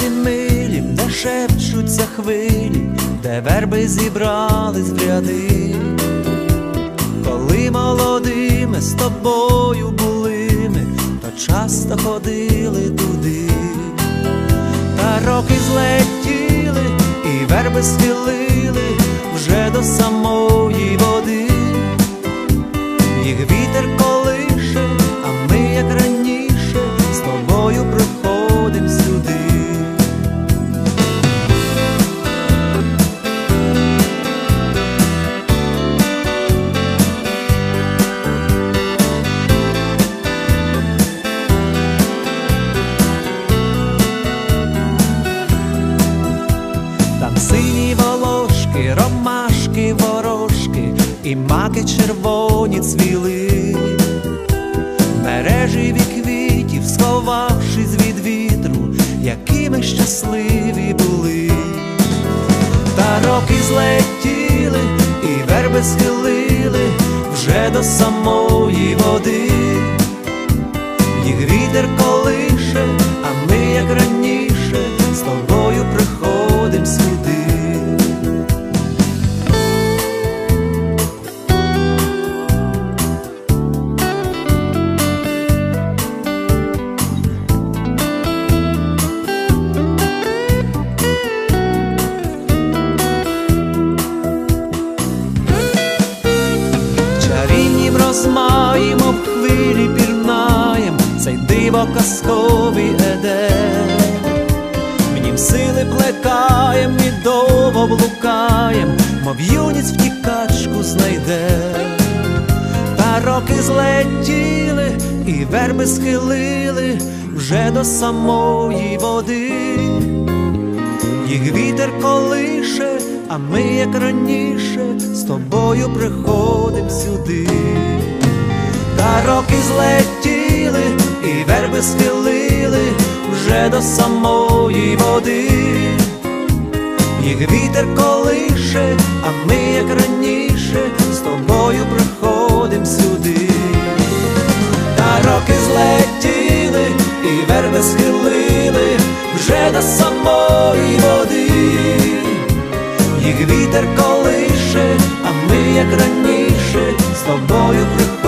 сімилі, де шепчуться хвилі, де верби зібрались в ряди, коли молодими з тобою були ми, то часто ходили туди, та роки злетіли, і верби схилили вже до самого. Сині волошки, ромашки, ворожки і маки червоні цвіли, мережі від квітів, сховавшись від вітру, які ми щасливі були, та роки злетіли, і верби схилили вже до самої води, їх вітер колише, диво казковий едем. В нім сили плекаєм і довго блукаєм, мов юніць втікачку знайде. Та роки злетіли, і верби схилили вже до самої води. Їх вітер колише, а ми, як раніше, з тобою приходим сюди. Та роки злетіли, і верби схилили вже до самої води. Їх вітер колише, а ми, як раніше, з тобою приходим сюди. Та роки злетіли, і верби схилили вже до самої води. Їх вітер колише, а ми, як раніше, з тобою приходимо.